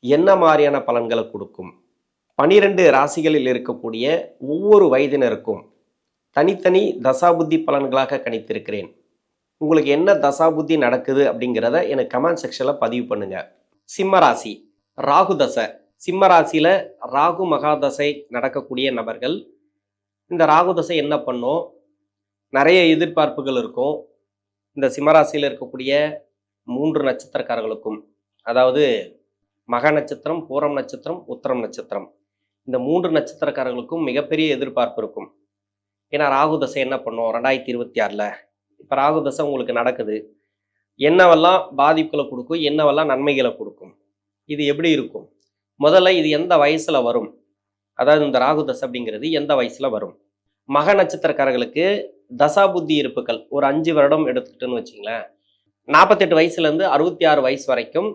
என்ன மாதிரியான பலன்களை கொடுக்கும்? பனிரெண்டு ராசிகளில் இருக்கக்கூடிய ஒவ்வொரு வயதினருக்கும் தனித்தனி தசாபுத்தி பலன்களாக கணித்திருக்கிறேன். உங்களுக்கு என்ன தசாபுத்தி நடக்குது அப்படிங்கிறத எனக்கு கமெண்ட் செக்ஷனில் பதிவு பண்ணுங்க. சிம்மராசி ராகு தசை. சிம்மராசியில் ராகு மகாதசை நடக்கக்கூடிய நபர்கள் இந்த ராகு தசை என்ன பண்ணும்? நிறைய எதிர்பார்ப்புகள் இருக்கும். இந்த சிம்மராசியில் இருக்கக்கூடிய மூன்று நட்சத்திரக்காரர்களுக்கும் அதாவது மக நட்சத்திரம் பூரம் நட்சத்திரம் உத்தரம் நட்சத்திரம். இந்த மூன்று நட்சத்திரக்காரர்களுக்கும் மிகப்பெரிய எதிர்பார்ப்பு இருக்கும். ஏன்னா ராகு தசை என்ன பண்ணும்? ரெண்டாயிரத்தி இருபத்தி ஆறில். இப்போ ராகு தசை உங்களுக்கு நடக்குது. என்னவெல்லாம் பாதிப்புகளை கொடுக்கும்? என்னவெல்லாம் நன்மைகளை கொடுக்கும்? இது எப்படி இருக்கும்? முதல்ல இது எந்த வயசில் வரும்? அதாவது இந்த ராகு தசை அப்படிங்கிறது எந்த வயசில் வரும்? மக நட்சத்திரக்காரர்களுக்கு தசா புத்தி இருப்புகள் ஒரு அஞ்சு வருடம் எடுத்துக்கிட்டுன்னு வச்சிங்களேன். நாற்பத்தெட்டு வயசுலேருந்து அறுபத்தி ஆறு வயசு வரைக்கும்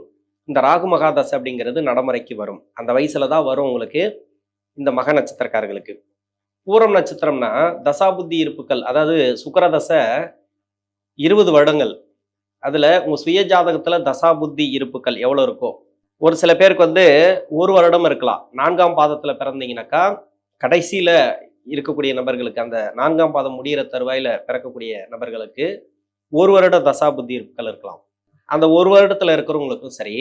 இந்த ராகு மகாதசை அப்படிங்கிறது நடைமுறைக்கு வரும். அந்த வயசுல தான் வரும் உங்களுக்கு இந்த மக நட்சத்திரக்காரர்களுக்கு. பூரம் நட்சத்திரம்னா தசாபுத்தி இருப்புகள் அதாவது சுக்கரதசை இருபது வருடங்கள். அதில் உங்கள் சுய ஜாதகத்தில் தசாபுத்தி இருப்புகள் எவ்வளோ இருக்கோ. ஒரு சில பேருக்கு வந்து ஒரு வருடம் இருக்கலாம். நான்காம் பாதத்தில் பிறந்தீங்கன்னாக்கா கடைசியில் இருக்கக்கூடிய நபர்களுக்கு அந்த நான்காம் பாதம் முடிகிற தருவாயில பிறக்கக்கூடிய நபர்களுக்கு ஒரு வருட தசாபுத்தி இருப்புகள் இருக்கலாம். அந்த ஒரு வருடத்தில் இருக்கிறவங்களுக்கும் சரி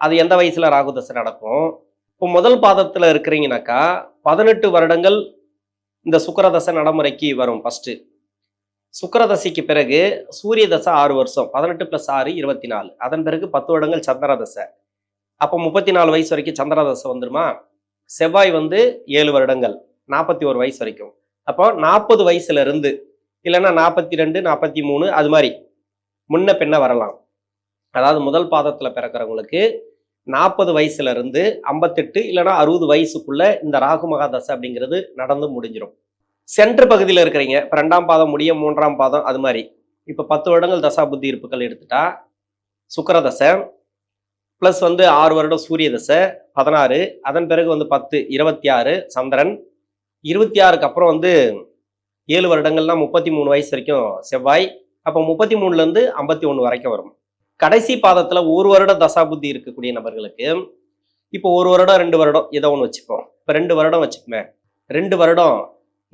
அது எந்த வயசில் ராகு தசை நடக்கும்? இப்போ முதல் பாதத்தில் இருக்கிறீங்கனாக்கா பதினெட்டு வருடங்கள் இந்த சுக்கரதசை நடைமுறைக்கு வரும் ஃபஸ்ட்டு சுக்கரதசைக்கு பிறகு சூரிய தசை ஆறு வருஷம் பதினெட்டு ப்ளஸ் ஆறு இருபத்தி நாலு அதன் பிறகு பத்து வருடங்கள் சந்திரதசை அப்போ முப்பத்தி நாலு வயசு வரைக்கும் சந்திரதசை வந்துடுமா வந்துருமா? செவ்வாய் வந்து ஏழு வருடங்கள் நாற்பத்தி ஒரு வயசு வரைக்கும். அப்போ நாற்பது வயசுல இருந்து இல்லைன்னா நாற்பத்தி ரெண்டு நாற்பத்தி மூணு அது மாதிரி. முன்ன பின்ன வரலாம். அதாவது முதல் பாதத்தில் பிறக்கிறவங்களுக்கு நாற்பது வயசுலேருந்து ஐம்பத்தெட்டு இல்லைன்னா அறுபது வயசுக்குள்ள இந்த ராகு மகாதசை அப்படிங்கிறது நடந்து முடிஞ்சிடும் சென்ட்ரு பகுதியில் இருக்கிறீங்க. இப்போ ரெண்டாம் பாதம் முடிய மூன்றாம் பாதம் அது மாதிரி. இப்போ பத்து வருடங்கள் தசா புத்தி இருப்புகள் எடுத்துட்டா சுக்கரதசை ப்ளஸ் வந்து ஆறு வருடம் சூரிய தசை பதினாறு அதன் பிறகு வந்து பத்து இருபத்தி ஆறு சந்திரன் இருபத்தி ஆறுக்கு அப்புறம் வந்து ஏழு வருடங்கள்னா முப்பத்தி மூணு வயசு வரைக்கும் செவ்வாய் அப்போ முப்பத்தி மூணுலேருந்து ஐம்பத்தி ஒன்று வரைக்கும் வரும். கடைசி பாதத்துல ஒரு வருட தசாபுத்தி இருக்கக்கூடிய நபர்களுக்கு இப்போ ஒரு வருடம் ரெண்டு வருடம் ஏதோ ஒன்று வச்சுப்போம். இப்போ ரெண்டு வருடம் வச்சுக்கோமே. ரெண்டு வருடம்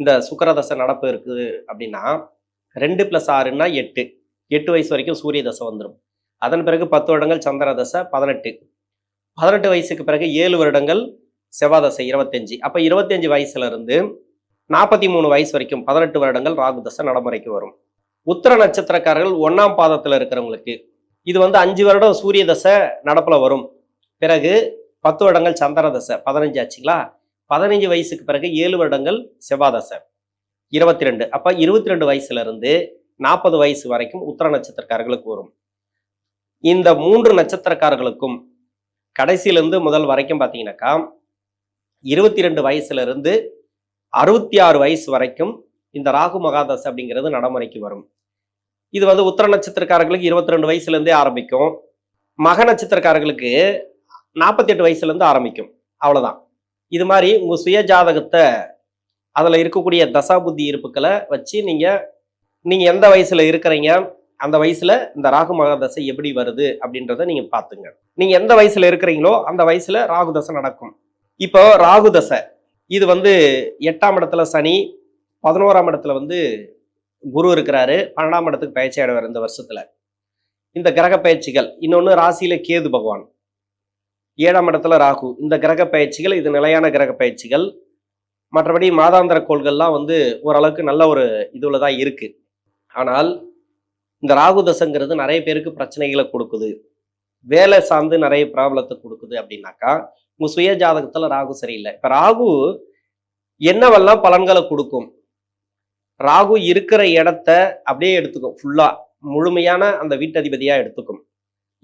இந்த சுக்கரதசை நடப்பு இருக்குது அப்படின்னா ரெண்டு பிளஸ் ஆறுன்னா எட்டு. எட்டு வயசு வரைக்கும் சூரிய தசை வந்துடும் அதன் பிறகு பத்து வருடங்கள் சந்திர தசை பதினெட்டு. பதினெட்டு வயசுக்கு பிறகு ஏழு வருடங்கள் செவ்வாதசை இருபத்தஞ்சி இருபத்தஞ்சு. அப்போ இருபத்தஞ்சு வயசுலேருந்து நாற்பத்தி மூணு வயசு வரைக்கும் பதினெட்டு வருடங்கள் ராகு தசை நடைமுறைக்கு வரும். உத்தர நட்சத்திரக்காரர்கள் ஒன்றாம் பாதத்தில் இருக்கிறவங்களுக்கு இது வந்து அஞ்சு வருடம் சூரிய தசை நடப்புல வரும். பிறகு பத்து வருடங்கள் சந்திர தசை பதினஞ்சு ஆச்சுங்களா? பதினஞ்சு வயசுக்கு பிறகு ஏழு வருடங்கள் செவ்வாதசை இருபத்தி ரெண்டு அப்ப இருபத்தி ரெண்டு வயசுல இருந்து நாற்பது வயசு வரைக்கும் உத்தர நட்சத்திரக்காரர்களுக்கு வரும். இந்த மூன்று நட்சத்திரக்காரர்களுக்கும் கடைசியிலிருந்து முதல் வரைக்கும் பார்த்தீங்கன்னாக்கா இருபத்தி ரெண்டு வயசுல இருந்து அறுபத்தி ஆறு வயசு வரைக்கும் இந்த ராகு மகாதசை அப்படிங்கிறது நடைமுறைக்கு வரும். இது வந்து உத்தர நட்சத்திரக்காரர்களுக்கு இருபத்தி ரெண்டு வயசுலேருந்தே ஆரம்பிக்கும். மக நட்சத்திரக்காரர்களுக்கு நாற்பத்தி எட்டு வயசுலேருந்து ஆரம்பிக்கும். அவ்வளோதான் இது மாதிரி உங்கள் சுய ஜாதகத்தை அதில் இருக்கக்கூடிய தசாபுத்தி இருப்புக்களை வச்சு நீங்கள் நீங்கள் எந்த வயசில் இருக்கிறீங்க அந்த வயசில் இந்த ராகு மகாதசை எப்படி வருது அப்படின்றத நீங்கள் பார்த்துங்க. நீங்கள் எந்த வயசில் இருக்கிறீங்களோ அந்த வயசில் ராகு தசை நடக்கும். இப்போ ராகு தசை இது வந்து எட்டாம் இடத்துல சனி பதினோராம் இடத்துல வந்து குரு இருக்கிறாரு பன்னெண்டாம் இடத்துக்கு பயிற்சி ஆடுவார் இந்த வருஷத்துல. இந்த கிரக பயிற்சிகள் இன்னொன்று ராசியில கேது பகவான். ஏழாம் இடத்துல ராகு. இந்த கிரக பயிற்சிகள் இது நிலையான கிரக பயிற்சிகள். மற்றபடி மாதாந்திர கோள்கள்லாம் வந்து ஓரளவுக்கு நல்ல ஒரு இதுல தான் இருக்கு. ஆனால் இந்த ராகு தசைங்கிறது நிறைய பேருக்கு பிரச்சனைகளை கொடுக்குது. வேலை சார்ந்து நிறைய ப்ராப்ளத்தை கொடுக்குது அப்படின்னாக்கா உங்க சுய ஜாதகத்துல ராகு சரியில்லை. இப்ப ராகு என்னவெல்லாம் பலன்களை கொடுக்கும்? ராகு இருக்கிற இடத்த அப்படியே எடுத்துக்கும். ஃபுல்லா முழுமையான அந்த வீட்டதிபதியா எடுத்துக்கும்.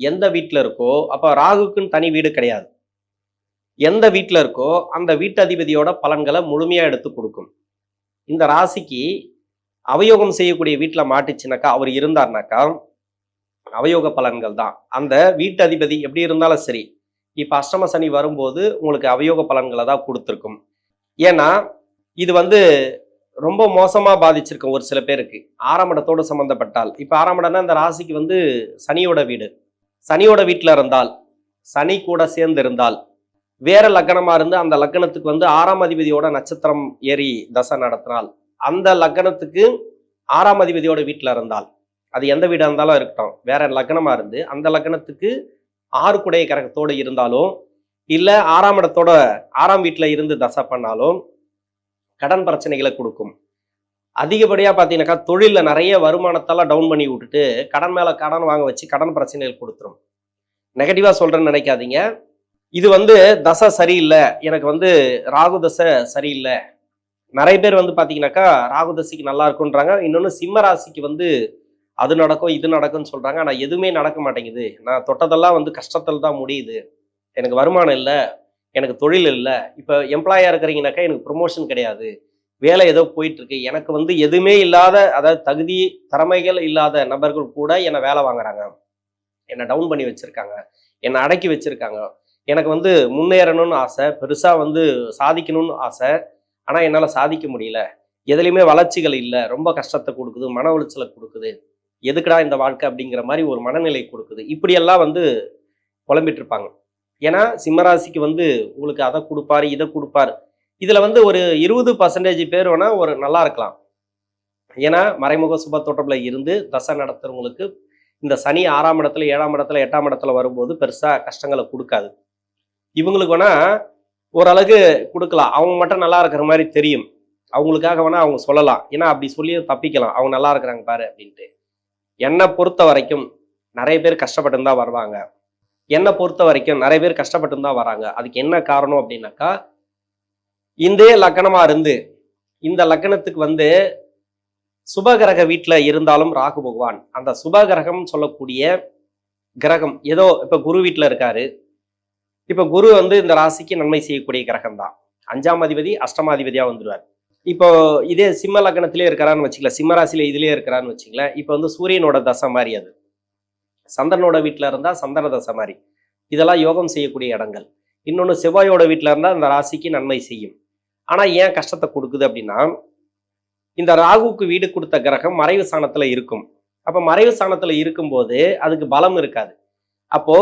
எந்த வீட்டில் இருக்கோ அப்போ ராகுக்குன்னு தனி வீடு கிடையாது. எந்த வீட்டில் இருக்கோ அந்த வீட்டு அதிபதியோட பலன்களை முழுமையாக எடுத்து கொடுக்கும். இந்த ராசிக்கு அவயோகம் செய்யக்கூடிய வீட்டில் மாட்டுச்சுனாக்கா அவர் இருந்தார்னாக்கா அவயோக பலன்கள் தான். அந்த வீட்டு அதிபதி எப்படி இருந்தாலும் சரி இப்போ அஷ்டம சனி வரும்போது உங்களுக்கு அவயோக பலன்களை தான் கொடுத்துருக்கும். ஏன்னா இது வந்து ரொம்ப மோசமாக பாதிச்சிருக்கும் ஒரு சில பேருக்கு. ஆறாம் இடத்தோடு சம்மந்தப்பட்டால் இப்போ ஆறாம் இடம்னா இந்த ராசிக்கு வந்து சனியோட வீடு. சனியோட வீட்டில் இருந்தால் சனி கூட சேர்ந்து இருந்தால் வேற லக்கணமாக இருந்து அந்த லக்னத்துக்கு வந்து ஆறாம் அதிபதியோட நட்சத்திரம் ஏறி தசை நடத்தினால் அந்த லக்னத்துக்கு ஆறாம் அதிபதியோட வீட்டில் இருந்தால் அது எந்த வீடாக இருந்தாலும் இருக்கட்டும் வேற லக்னமாக இருந்து அந்த லக்னத்துக்கு ஆறு குடைய கரகத்தோடு இருந்தாலும் இல்லை ஆறாம் இடத்தோட ஆறாம் வீட்டில் இருந்து தசை பண்ணாலும் கடன் பிரச்சனைகளை கொடுக்கும். அதிகப்படியாக பார்த்தீங்கன்னாக்கா தொழிலில் நிறைய வருமானத்தெல்லாம் டவுன் பண்ணி விட்டுட்டு கடன் மேலே கடன் வாங்க வச்சு கடன் பிரச்சனைகள் கொடுத்துரும். நெகட்டிவாக சொல்கிறேன்னு நினைக்காதீங்க. இது வந்து தசை சரியில்லை. எனக்கு வந்து ராகு தசை சரியில்லை. நிறைய பேர் வந்து பார்த்தீங்கன்னாக்கா ராகு தசைக்கு நல்லா இருக்குன்றாங்க. இன்னொன்று சிம்ம ராசிக்கு வந்து அது நடக்கும் இது நடக்கும்னு சொல்கிறாங்க ஆனால் எதுவுமே நடக்க மாட்டேங்குது. நான் தொட்டதெல்லாம் வந்து கஷ்டத்தில் தான் முடியுது. எனக்கு வருமானம் இல்லை. எனக்கு தொழில் இல்லை. இப்போ எம்ப்ளாயாக இருக்கிறீங்கனாக்கா எனக்கு ப்ரொமோஷன் கிடையாது. வேலை ஏதோ போயிட்டுருக்கு. எனக்கு வந்து எதுவுமே இல்லாத அதாவது தகுதி திறமைகள் இல்லாத நபர்கள் கூட என்னை வேலை வாங்குறாங்க. என்னை டவுன் பண்ணி வச்சுருக்காங்க. என்னை அடக்கி வச்சுருக்காங்க. எனக்கு வந்து முன்னேறணும்னு ஆசை. பெருசாக வந்து சாதிக்கணும்னு ஆசை. ஆனால் என்னால் சாதிக்க முடியல. எதுலேயுமே வளர்ச்சிகள் இல்லை. ரொம்ப கஷ்டத்தை கொடுக்குது. மன உளைச்சலை கொடுக்குது. எதுக்குடா இந்த வாழ்க்கை அப்படிங்கிற மாதிரி ஒரு மனநிலை கொடுக்குது. இப்படியெல்லாம் வந்து புலம்பிட்டு இருப்பாங்க. ஏன்னா சிம்மராசிக்கு வந்து உங்களுக்கு அதை கொடுப்பாரு இதை கொடுப்பாரு. இதில் வந்து ஒரு இருபது பர்சன்டேஜ் பேர் வேணா ஒரு நல்லா இருக்கலாம். ஏன்னா மறைமுக சுப தொடர்பில் இருந்து தசை நடத்துறவங்களுக்கு இந்த சனி ஆறாம் இடத்துல ஏழாம் இடத்துல எட்டாம் இடத்துல வரும்போது பெருசாக கஷ்டங்களை கொடுக்காது. இவங்களுக்கு வேணால் ஓரளவுக்கு கொடுக்கலாம். அவங்க மட்டும் நல்லா இருக்கிற மாதிரி தெரியும். அவங்களுக்காக வேணா அவங்க சொல்லலாம். ஏன்னா அப்படி சொல்லி தப்பிக்கலாம். அவங்க நல்லா இருக்கிறாங்க பாரு அப்படின்ட்டு. என்னை பொறுத்த வரைக்கும் நிறைய பேர் கஷ்டப்பட்டு தான் வருவாங்க. என்னை பொறுத்த வரைக்கும் நிறைய பேர் கஷ்டப்பட்டு தான் வராங்க. அதுக்கு என்ன காரணம் அப்படின்னாக்கா இந்தே லக்கணமா இருந்து இந்த லக்கணத்துக்கு வந்து சுபகிரக வீட்டில் இருந்தாலும் ராகு பகவான். அந்த சுபகிரகம் சொல்லக்கூடிய கிரகம் ஏதோ இப்போ குரு வீட்டில் இருக்காரு. இப்போ குரு வந்து இந்த ராசிக்கு நன்மை செய்யக்கூடிய கிரகம் தான். அஞ்சாம் அதிபதி அஷ்டமாதிபதியாக வந்துடுவார் இப்போ இதே சிம்ம லக்னத்திலே இருக்கிறான்னு வச்சுக்கல சிம்ம ராசியில இதுலயே இருக்கிறான்னு வச்சுக்கல இப்போ வந்து சூரியனோட தசை மாதிரி அது. சந்திரனோட வீட்டில் இருந்தால் சந்திர தசை மாதிரி. இதெல்லாம் யோகம் செய்யக்கூடிய இடங்கள். இன்னொன்று செவ்வாயோட வீட்டில் இருந்தால் அந்த ராசிக்கு நன்மை செய்யும். ஆனால் ஏன் கஷ்டத்தை கொடுக்குது அப்படின்னா இந்த ராகுவுக்கு வீடு கொடுத்த கிரகம் மறைவு சாணத்தில் இருக்கும். அப்போ மறைவு சாணத்தில் இருக்கும்போது அதுக்கு பலம் இருக்காது. அப்போ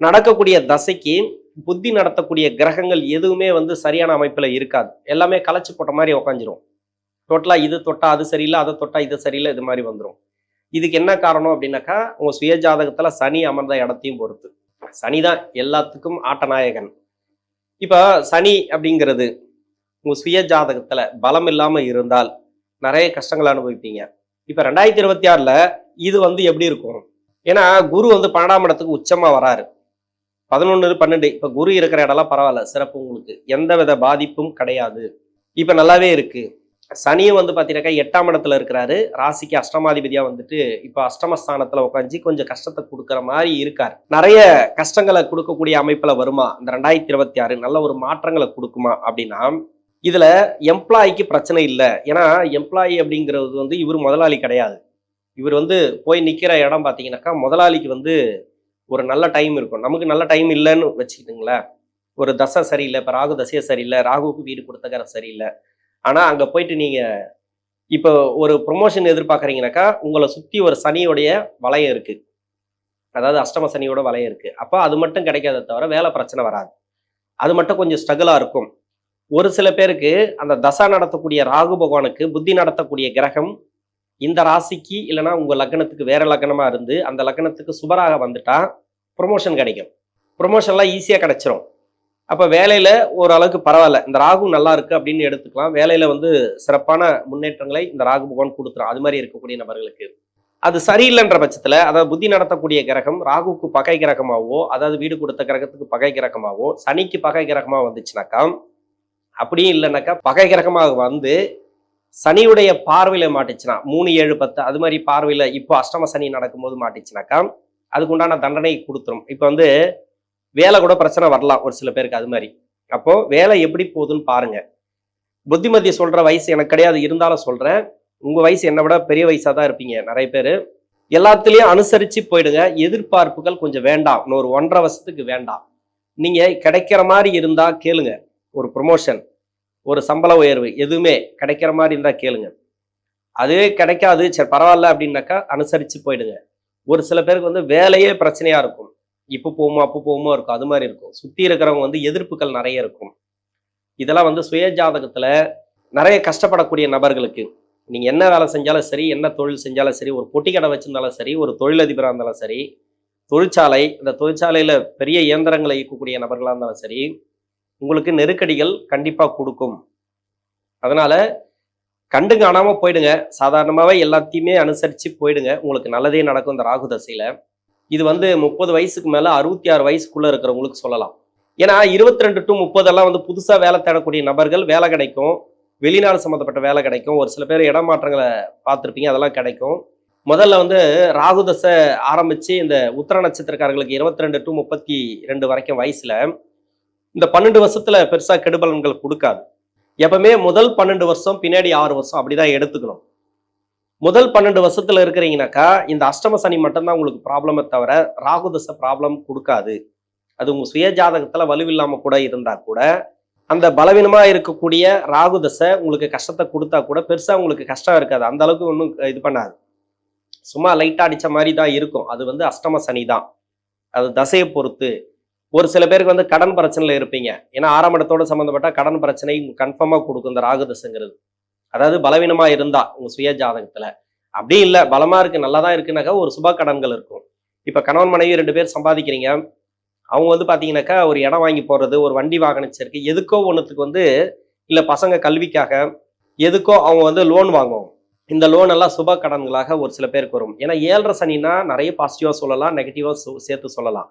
நடக்கக்கூடிய தசைக்கு புத்தி நடத்தக்கூடிய கிரகங்கள் எதுவுமே வந்து சரியான அமைப்பில் இருக்காது. எல்லாமே களைச்சு போட்ட மாதிரி உக்காஞ்சிரும் டோட்டலாக இது தொட்டா அது சரியில்லை அதை தொட்டா இது சரியில்லை இது மாதிரி வந்துடும் இதுக்கு என்ன காரணம் அப்படின்னாக்கா உங்கள் சுயஜாதகத்தில் சனி அமர்ந்த இடத்தையும் பொறுத்து. சனி தான் எல்லாத்துக்கும் ஆட்டநாயகன். இப்போ சனி அப்படிங்கிறது உங்கள் சுயஜாதகத்தில் பலம் இல்லாமல் இருந்தால் நிறைய கஷ்டங்களை அனுபவிப்பீங்க. இப்போ ரெண்டாயிரத்தி இருபத்தி ஆறில் இது வந்து எப்படி இருக்கும்? ஏன்னா குரு வந்து பன்னெண்டாம் இடத்துக்கு உச்சமாக வராரு. பதினொன்று பன்னெண்டு இப்போ குரு இருக்கிற இடம்லாம் பரவாயில்ல சிறப்பு உங்களுக்கு. எந்த வித பாதிப்பும் கிடையாது. இப்போ நல்லாவே இருக்குது சனியும் வந்து பார்த்தீங்கன்னாக்கா எட்டாம் இடத்துல இருக்கிறாரு. ராசிக்கு அஷ்டமாதிபதியாக வந்துட்டு இப்போ அஷ்டமஸ்தானத்தில் உட்காந்து கொஞ்சம் கஷ்டத்தை கொடுக்குற மாதிரி இருக்கார். நிறைய கஷ்டங்களை கொடுக்கக்கூடிய அமைப்பில் வருமா? இந்த ரெண்டாயிரத்தி இருபத்தி ஆறு நல்ல ஒரு மாற்றங்களை கொடுக்குமா அப்படின்னா இதில் எம்ப்ளாய்க்கு பிரச்சனை இல்லை. ஏன்னா எம்ப்ளாயி அப்படிங்கிறது வந்து இவர் முதலாளி கிடையாது. இவர் வந்து போய் நிற்கிற இடம் பார்த்தீங்கன்னாக்கா முதலாளிக்கு வந்து ஒரு நல்ல டைம் இருக்கும். நமக்கு நல்ல டைம் இல்லைன்னு வச்சுக்கிட்டுங்களேன் ஒரு தசை சரியில்லை. இப்போ ராகு தசையே சரியில்லை. ராகுவுக்கு வீடு கொடுத்தக்கார சரியில்லை. ஆனால் அங்கே போயிட்டு நீங்கள் இப்போ ஒரு ப்ரொமோஷன் எதிர்பார்க்குறீங்கனாக்கா உங்களை சுற்றி ஒரு சனியோடைய வளையம் இருக்குது அதாவது அஷ்டம சனியோட வலையம் இருக்குது அப்போ அது மட்டும் கிடைக்காத தவிர வேலை பிரச்சனை வராது. அது மட்டும் கொஞ்சம் ஸ்ட்ரகிளாக இருக்கும். ஒரு சில பேருக்கு அந்த தசா நடத்தக்கூடிய ராகு பகவானுக்கு புத்தி நடத்தக்கூடிய கிரகம் இந்த ராசிக்கு இல்லைன்னா உங்கள் லக்னத்துக்கு வேற லக்னமாக இருந்து அந்த லக்னத்துக்கு சுபராக வந்துட்டா ப்ரொமோஷன் கிடைக்கும். ப்ரொமோஷன்லாம் ஈஸியாக கிடைச்சிரும். அப்போ வேலையில் ஓரளவுக்கு பரவாயில்ல. இந்த ராகு நல்லா இருக்குது அப்படின்னு எடுத்துக்கலாம். வேலையில் வந்து சிறப்பான முன்னேற்றங்களை இந்த ராகு பகவான் கொடுத்துரும். அது மாதிரி இருக்கக்கூடிய நபர்களுக்கு. அது சரியில்லைன்ற பட்சத்தில் அதாவது புத்தி நடத்தக்கூடிய கிரகம் ராகுக்கு பகை கிரகமாகவோ அதாவது வீடு கொடுத்த கிரகத்துக்கு பகை கிரகமாகவோ சனிக்கு பகை கிரகமாக வந்துச்சுனாக்கா அப்படியும் இல்லைனாக்கா பகை கிரகமாக வந்து சனியுடைய பார்வையில் மாட்டுச்சுன்னா மூணு ஏழு பத்து அது மாதிரி பார்வையில் இப்போ அஷ்டம சனி நடக்கும்போது மாட்டுச்சுனாக்கா அதுக்குண்டான தண்டனை கொடுத்துரும். இப்போ வந்து வேலை கூட பிரச்சனை வரலாம் ஒரு சில பேருக்கு அது மாதிரி. அப்போ வேலை எப்படி போகுதுன்னு பாருங்க. புத்திமதி சொல்ற வயசு எனக்கு கிடையாது இருந்தாலும் சொல்றேன். உங்க வயசு என்னை விட பெரிய வயசா தான் இருப்பீங்க நிறைய பேர். எல்லாத்துலேயும் அனுசரிச்சு போயிடுங்க. எதிர்பார்ப்புகள் கொஞ்சம் வேண்டாம். இன்னொரு ஒன்றரை வருஷத்துக்கு வேண்டாம். நீங்க கிடைக்கிற மாதிரி இருந்தா கேளுங்க. ஒரு ப்ரொமோஷன் ஒரு சம்பள உயர்வு எதுவுமே கிடைக்கிற மாதிரி இருந்தா கேளுங்க. அதுவே கிடைக்காது சரி பரவாயில்ல அப்படின்னாக்கா அனுசரிச்சு போயிடுங்க. ஒரு சில பேருக்கு வந்து வேலையே பிரச்சனையா இருக்கும். இப்போ போகுமோ அப்போ போகுமோ இருக்கும். அது மாதிரி இருக்கும். சுற்றி இருக்கிறவங்க வந்து எதிர்ப்புகள் நிறைய இருக்கும். இதெல்லாம் வந்து சுய ஜாதகத்தில் நிறைய கஷ்டப்படக்கூடிய நபர்களுக்கு நீங்கள் என்ன வேலை செஞ்சாலும் சரி என்ன தொழில் செஞ்சாலும் சரி ஒரு பொட்டி கடை வச்சிருந்தாலும் சரி ஒரு தொழிலதிபராக இருந்தாலும் சரி தொழிற்சாலை இந்த தொழிற்சாலையில் பெரிய இயந்திரங்களை இயக்கக்கூடிய நபர்களாக இருந்தாலும் சரி உங்களுக்கு நெருக்கடிகள் கண்டிப்பாக கொடுக்கும். அதனால் கண்டு காணாமல் போயிடுங்க. சாதாரணமாகவே எல்லாத்தையுமே அனுசரித்து போயிடுங்க. உங்களுக்கு நல்லதே நடக்கும் இந்த ராகு தசையில். இது வந்து முப்பது வயசுக்கு மேலே அறுபத்தி ஆறு வயசுக்குள்ள இருக்கிறவங்களுக்கு சொல்லலாம். ஏன்னா இருபத்தி ரெண்டு டு முப்பதெல்லாம் வந்து புதுசாக வேலை தேடக்கூடிய நபர்கள் வேலை கிடைக்கும். வெளிநாடு சம்மந்தப்பட்ட வேலை கிடைக்கும். ஒரு சில பேர் இடமாற்றங்களை பார்த்துருப்பீங்க அதெல்லாம் கிடைக்கும். முதல்ல வந்து ராகுதசை ஆரம்பித்து இந்த உத்தர நட்சத்திரக்காரர்களுக்கு இருபத்தி ரெண்டு டு முப்பத்தி ரெண்டு வரைக்கும் வயசில் இந்த பன்னெண்டு வருஷத்தில் பெருசாக கெடுபலன்கள் கொடுக்காது. எப்பவுமே முதல் பன்னெண்டு வருஷம் பின்னாடி ஆறு வருஷம் அப்படிதான் எடுத்துக்கணும். முதல் பன்னெண்டு வருஷத்துல இருக்கிறீங்கனாக்கா இந்த அஷ்டம சனி மட்டும்தான் உங்களுக்கு ப்ராப்ளமே தவிர ராகு தசை ப்ராப்ளம் கொடுக்காது. அது உங்க சுய ஜாதகத்துல வலுவில்லாம கூட இருந்தா கூட அந்த பலவீனமா இருக்கக்கூடிய ராகு தசை உங்களுக்கு கஷ்டத்தை கொடுத்தா கூட பெருசா உங்களுக்கு கஷ்டம் இருக்காது. அந்த அளவுக்கு ஒன்றும் இது பண்ணாது. சும்மா லைட்டா அடிச்ச மாதிரி தான் இருக்கும். அது வந்து அஷ்டம சனி தான். அது தசையை பொறுத்து. ஒரு சில பேருக்கு வந்து கடன் பிரச்சனையில் இருப்பீங்க. ஏன்னா ஆறாம் இடத்தோட சம்மந்தப்பட்ட கடன் பிரச்சனை கன்ஃபார்மாக கொடுக்கும் இந்த ராகுதசைங்கிறது அதாவது பலவீனமா இருந்தா உங்க சுய ஜாதகத்துல. அப்படி இல்லை பலமா இருக்கு நல்லா தான் இருக்குனாக்கா ஒரு சுப கடன்கள் இருக்கும். இப்ப கணவன் மனைவி ரெண்டு பேர் சம்பாதிக்கிறீங்க. அவங்க வந்து பாத்தீங்கன்னாக்கா ஒரு இடம் வாங்கி போறது ஒரு வண்டி வாகனம் சேர்க்கை எதுக்கோ ஒன்றுத்துக்கு வந்து இல்ல பசங்க கல்விக்காக எதுக்கோ அவங்க வந்து லோன் வாங்குவோம். இந்த லோன் எல்லாம் சுப கடன்களாக ஒரு சில பேருக்கு வரும். ஏன்னா ஏழரை சனினா நிறைய பாசிட்டிவா சொல்லலாம் நெகட்டிவா சேர்த்து சொல்லலாம்.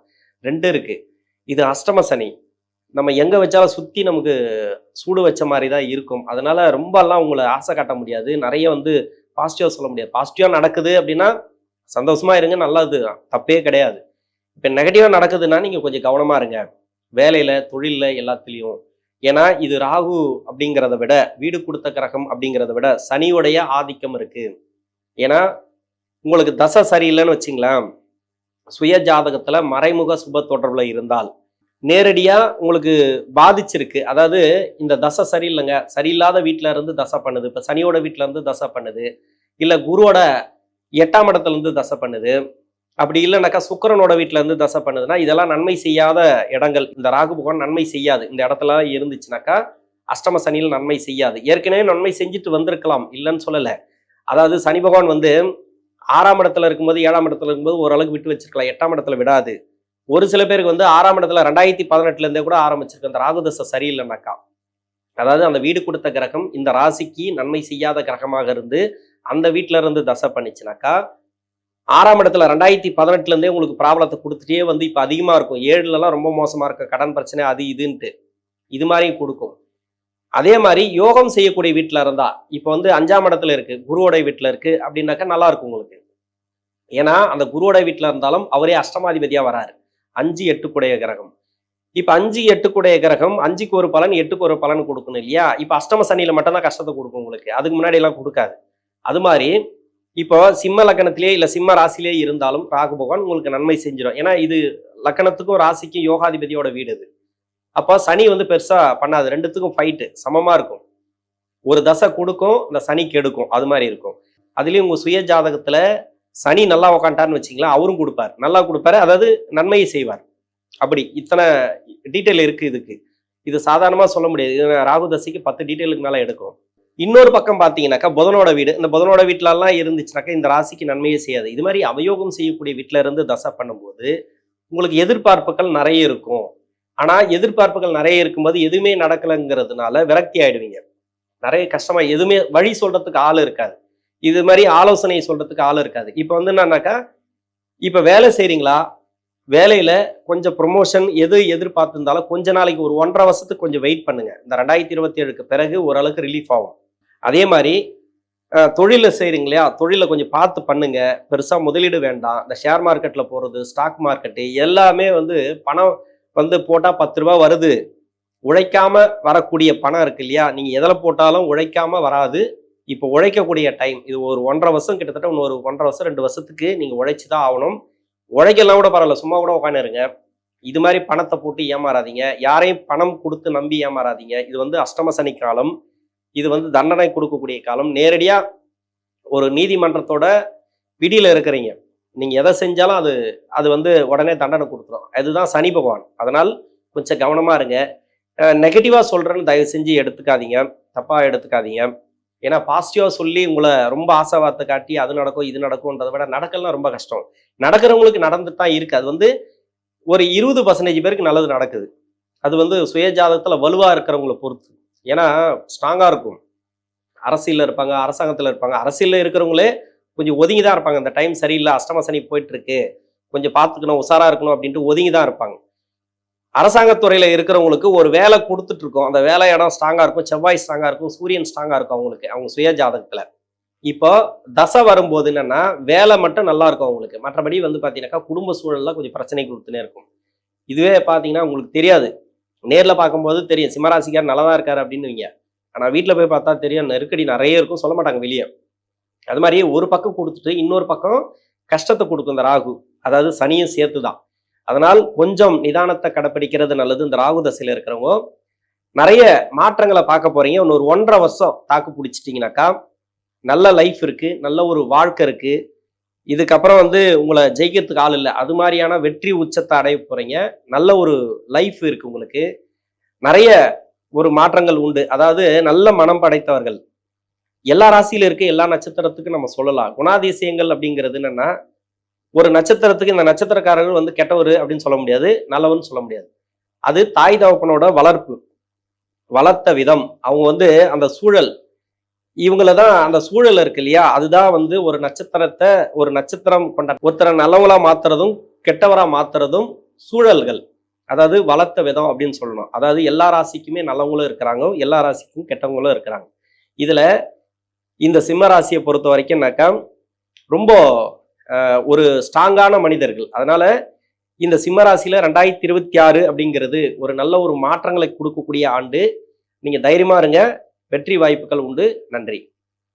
ரெண்டு இருக்கு. இது அஷ்டம சனி. நம்ம எங்கே வச்சாலும் சுற்றி நமக்கு சூடு வச்ச மாதிரி தான் இருக்கும். அதனால ரொம்பலாம் உங்களை ஆசை காட்ட முடியாது. நிறைய வந்து பாசிட்டிவாக சொல்ல முடியாது. பாசிட்டிவாக நடக்குது அப்படின்னா சந்தோஷமாக இருங்க. நல்லது தப்பே கிடையாது. இப்போ நெகட்டிவாக நடக்குதுன்னா நீங்கள் கொஞ்சம் கவனமாக இருங்க. வேலையில் தொழிலில் எல்லாத்துலேயும். ஏன்னா இது ராகு அப்படிங்கிறத விட வீடு கொடுத்த கிரகம் அப்படிங்கிறத விட சனியுடைய ஆதிக்கம் இருக்குது ஏன்னா உங்களுக்கு தசை சரியில்லைன்னு வச்சிங்களேன். சுய ஜாதகத்தில் மறைமுக சுப தொடர்பில் இருந்தால் நேரடியாக உங்களுக்கு பாதிச்சிருக்கு. அதாவது இந்த தசை சரியில்லைங்க. சரியில்லாத வீட்டில் இருந்து தசை பண்ணுது. இப்போ சனியோட வீட்டில் இருந்து தசை பண்ணுது. இல்லை குருவோட எட்டாம் இடத்துலேருந்து தசை பண்ணுது. அப்படி இல்லைனாக்கா சுக்கிரனோட வீட்டில் இருந்து தசை பண்ணுதுன்னா இதெல்லாம் நன்மை செய்யாத இடங்கள். இந்த ராகு புகன் நன்மை செய்யாது. இந்த இடத்துல இருந்துச்சுனாக்கா அஷ்டம சனியில் நன்மை செய்யாது. ஏற்கனவே நன்மை செஞ்சுட்டு வந்திருக்கலாம். இல்லைன்னு சொல்லலை. அதாவது சனி பகவான் வந்து ஆறாம் இடத்துல இருக்கும்போது ஏழாம் இடத்துல இருக்கும்போது ஓரளவுக்கு விட்டு வச்சிருக்கலாம். எட்டாம் இடத்துல விடாது. ஒரு சில பேருக்கு வந்து ஆறாம் இடத்துல ரெண்டாயிரத்தி பதினெட்டுல இருந்தே கூட ஆரம்பிச்சிருக்கு. அந்த ராகுதசை சரியில்லைனாக்கா. அதாவது அந்த வீடு கொடுத்த கிரகம் இந்த ராசிக்கு நன்மை செய்யாத கிரகமாக இருந்து அந்த வீட்டில இருந்து தசை பண்ணிச்சுனாக்கா ஆறாம் இடத்துல ரெண்டாயிரத்தி பதினெட்டுல இருந்தே உங்களுக்கு ப்ராப்ளத்தை கொடுத்துட்டே வந்து இப்போ அதிகமா இருக்கும். ஏழுலலாம் ரொம்ப மோசமா இருக்க கடன் பிரச்சனை அது இதுன்ட்டு. இது மாதிரியும் கொடுக்கும். அதே மாதிரி யோகம் செய்யக்கூடிய வீட்டில் இருந்தா இப்போ வந்து அஞ்சாம் இடத்துல இருக்கு குருவோட வீட்டில் இருக்கு அப்படின்னாக்கா நல்லா இருக்கும் உங்களுக்கு. ஏன்னா அந்த குருவோட வீட்டில் இருந்தாலும் அவரே அஷ்டமாதிபதியா வராரு. அஞ்சு எட்டுக்குடைய கிரகம். இப்போ அஞ்சு எட்டுக்குடைய கிரகம் அஞ்சுக்கு ஒரு பலன் எட்டுக்கு ஒரு பலன் கொடுக்கணும் இல்லையா? இப்போ அஷ்டம சனியில மட்டும்தான் கஷ்டத்தை கொடுக்கும் உங்களுக்கு. அதுக்கு முன்னாடி எல்லாம் கொடுக்காது. அது மாதிரி இப்போ சிம்ம லக்கணத்திலேயே இல்ல சிம்ம ராசிலேயே இருந்தாலும் ராகு பகவான் உங்களுக்கு நன்மை செஞ்சிடும். ஏன்னா இது லக்கணத்துக்கும் ராசிக்கும் யோகாதிபதியோட வீடு இது. அப்போ சனி வந்து பெருசா பண்ணாது. ரெண்டுத்துக்கும் ஃபைட்டு சமமா இருக்கும். ஒரு தசை கொடுக்கும் இந்த சனி கெடுக்கும். அது மாதிரி இருக்கும். அதுலயும் உங்க சுய ஜாதகத்துல சனி நல்லா உக்காண்டான்னு வச்சிங்களா அவரும் கொடுப்பார். நல்லா கொடுப்பாரு அதாவது நன்மையை செய்வார். அப்படி இத்தனை டீட்டெயில் இருக்குது இதுக்கு. இது சாதாரணமாக சொல்ல முடியாது. இது ராகு தசைக்கு பத்து டீட்டெயிலுக்கு மேலே எடுக்கும். இன்னொரு பக்கம் பார்த்தீங்கன்னாக்கா புதனோட வீடு. இந்த புதனோட வீட்டிலலாம் இருந்துச்சுனாக்கா இந்த ராசிக்கு நன்மையே செய்யாது. இது மாதிரி அவயோகம் செய்யக்கூடிய வீட்டில இருந்து தசை பண்ணும்போது உங்களுக்கு எதிர்பார்ப்புகள் நிறைய இருக்கும். ஆனால் எதிர்பார்ப்புகள் நிறைய இருக்கும்போது எதுவுமே நடக்கலைங்கிறதுனால விரக்தி ஆயிடுவீங்க. நிறைய கஷ்டமாக எதுவுமே வழி சொல்கிறதுக்கு ஆள் இருக்காது. இது மாதிரி ஆலோசனை சொல்றதுக்கு ஆள் இருக்காது. இப்போ வந்து என்னன்னாக்கா இப்போ வேலை செய்கிறீங்களா வேலையில கொஞ்சம் ப்ரொமோஷன் எது எதிர்பார்த்துருந்தாலும் கொஞ்ச நாளைக்கு ஒரு ஒன்றரை வருஷத்துக்கு கொஞ்சம் வெயிட் பண்ணுங்க. இந்த ரெண்டாயிரத்தி இருபத்தி ஏழுக்கு பிறகு ஓரளவுக்கு ரிலீஃப் ஆகும். அதே மாதிரி தொழிலில் செய்கிறீங்க இல்லையா? தொழிலை கொஞ்சம் பார்த்து பண்ணுங்க. பெருசாக முதலீடு வேண்டாம். இந்த ஷேர் மார்க்கெட்டில் போகிறது ஸ்டாக் மார்க்கெட்டு எல்லாமே வந்து பணம் வந்து போட்டால் பத்து ரூபா வருது. உழைக்காம வரக்கூடிய பணம் இருக்கு இல்லையா? நீங்கள் எதில் போட்டாலும் உழைக்காம வராது. இப்போ உழைக்கக்கூடிய டைம் இது ஒரு ஒன்றரை வருஷம் கிட்டத்தட்ட இன்னும் ஒரு ஒன்றரை வருஷம் ரெண்டு வருஷத்துக்கு நீங்கள் உழைச்சி தான் ஆகணும். உழைக்கலாம் கூட பரவாயில்ல சும்மா கூட உட்காந்துருங்க இது மாதிரி பணத்தை போட்டு ஏமாறாதீங்க. யாரையும் பணம் கொடுத்து நம்பி ஏமாறாதீங்க. இது வந்து அஷ்டம சனி காலம். இது வந்து தண்டனை கொடுக்கக்கூடிய காலம். நேரடியாக ஒரு நீதிமன்றத்தோட பிடியில் இருக்கிறீங்க. நீங்கள் எதை செஞ்சாலும் அது அது வந்து உடனே தண்டனை கொடுத்துரும். அதுதான் சனி பகவான். அதனால் கொஞ்சம் கவனமாக இருங்க. நெகட்டிவாக சொல்கிறேன்னு தயவு செஞ்சு எடுத்துக்காதீங்க. தப்பாக எடுத்துக்காதீங்க. ஏன்னா பாசிட்டிவாக சொல்லி உங்களை ரொம்ப ஆசைவார்த்தை காட்டி அது நடக்கும் இது நடக்கும்ன்றதை விட நடக்கலாம் ரொம்ப கஷ்டம். நடக்கிறவங்களுக்கு நடந்துட்டு தான் இருக்குது அது வந்து ஒரு இருபது பர்சன்டேஜ் பேருக்கு நல்லது நடக்குது. அது வந்து சுயஜாதகத்தில் வலுவாக இருக்கிறவங்கள பொறுத்து. ஏன்னா ஸ்ட்ராங்காக இருக்கும். அரசியலில் இருப்பாங்க அரசாங்கத்தில் இருப்பாங்க. அரசியலில் இருக்கிறவங்களே கொஞ்சம் ஒதுங்கி தான் இருப்பாங்க. இந்த டைம் சரியில்லை அஷ்டம சனி கொஞ்சம் பார்த்துக்கணும் உஷாராக இருக்கணும் அப்படின்ட்டு ஒதுங்கி தான் இருப்பாங்க. அரசாங்கத்துறையில் இருக்கிறவங்களுக்கு ஒரு வேலை கொடுத்துட்டு இருக்கோம். அந்த வேலை இடம் ஸ்ட்ராங்காக இருக்கும். செவ்வாய் ஸ்ட்ராங்காக இருக்கும். சூரியன் ஸ்ட்ராங்காக இருக்கும் அவங்களுக்கு. அவங்க சுய ஜாதகத்தில் இப்போ தசை வரும்போது என்னன்னா வேலை மட்டும் நல்லா இருக்கும் அவங்களுக்கு. மற்றபடி வந்து பார்த்தீங்கன்னாக்கா குடும்ப சூழலில் கொஞ்சம் பிரச்சனை கொடுத்துனே இருக்கும். இதுவே பார்த்தீங்கன்னா உங்களுக்கு தெரியாது. நேரில் பார்க்கும்போது தெரியும். சிம்மராசிக்கார் தான் இருக்காரு அப்படின்னு ஆனால் வீட்டில் போய் பார்த்தா தெரியும். நெருக்கடி நிறைய இருக்கும். சொல்ல மாட்டாங்க வெளியே. அது மாதிரி ஒரு பக்கம் கொடுத்துட்டு இன்னொரு பக்கம் கஷ்டத்தை கொடுக்கும் இந்த ராகு. அதாவது சனியும் சேர்த்து தான் அதனால் கொஞ்சம் நிதானத்தை கடைப்பிடிக்கிறது நல்லது. இந்த ராகு தசையில் இருக்கிறவங்க நிறைய மாற்றங்களை பார்க்க போறீங்க. இன்னொரு ஒரு ஒன்றரை வருஷம் தாக்கு பிடிச்சிட்டிங்கனாக்கா நல்ல லைஃப் இருக்கு நல்ல ஒரு வாழ்க்கை இருக்கு. இதுக்கப்புறம் வந்து உங்களை ஜெயிக்கிறதுக்கு ஆள் இல்லை. அது மாதிரியான வெற்றி உச்சத்தை அடைய போறீங்க. நல்ல ஒரு லைஃப் இருக்கு உங்களுக்கு. நிறைய ஒரு மாற்றங்கள் உண்டு. அதாவது நல்ல மனம் படைத்தவர்கள். எல்லா ராசியில இருக்க எல்லா நட்சத்திரத்துக்கும் நம்ம சொல்லலாம். குணாதிசயங்கள் அப்படிங்கிறது என்னன்னா ஒரு நட்சத்திரத்துக்கு இந்த நட்சத்திரக்காரர்கள் வந்து கெட்டவர் அப்படின்னு சொல்ல முடியாது நல்லவன்னு சொல்ல முடியாது. அது தாய் தகப்பனோட வளர்ப்பு வளர்த்த விதம். அவங்க வந்து அந்த சூழல் இவங்கள தான் அந்த சூழல் இருக்கு இல்லையா? அதுதான் வந்து ஒரு நட்சத்திரத்தை ஒரு நட்சத்திரம் கொண்ட ஒருத்தரை நல்லவங்களா மாத்துறதும் கெட்டவரா மாத்துறதும் சூழல்கள். அதாவது வளர்த்த விதம் அப்படின்னு சொல்லணும். அதாவது எல்லா ராசிக்குமே நல்லவங்களும் இருக்கிறாங்க எல்லா ராசிக்கும் கெட்டவங்களும் இருக்கிறாங்க. இதுல இந்த சிம்ம ராசியை பொறுத்த வரைக்கும்னாக்கா ரொம்ப ஒரு ஸ்ட்ராங்கான மனிதர்கள். அதனால இந்த சிம்மராசியில் ரெண்டாயிரத்தி இருபத்தி ஆறு அப்படிங்கிறது ஒரு நல்ல ஒரு மாற்றங்களை கொடுக்கக்கூடிய ஆண்டு. நீங்கள் தைரியமாக இருங்க. வெற்றி வாய்ப்புகள் உண்டு. நன்றி.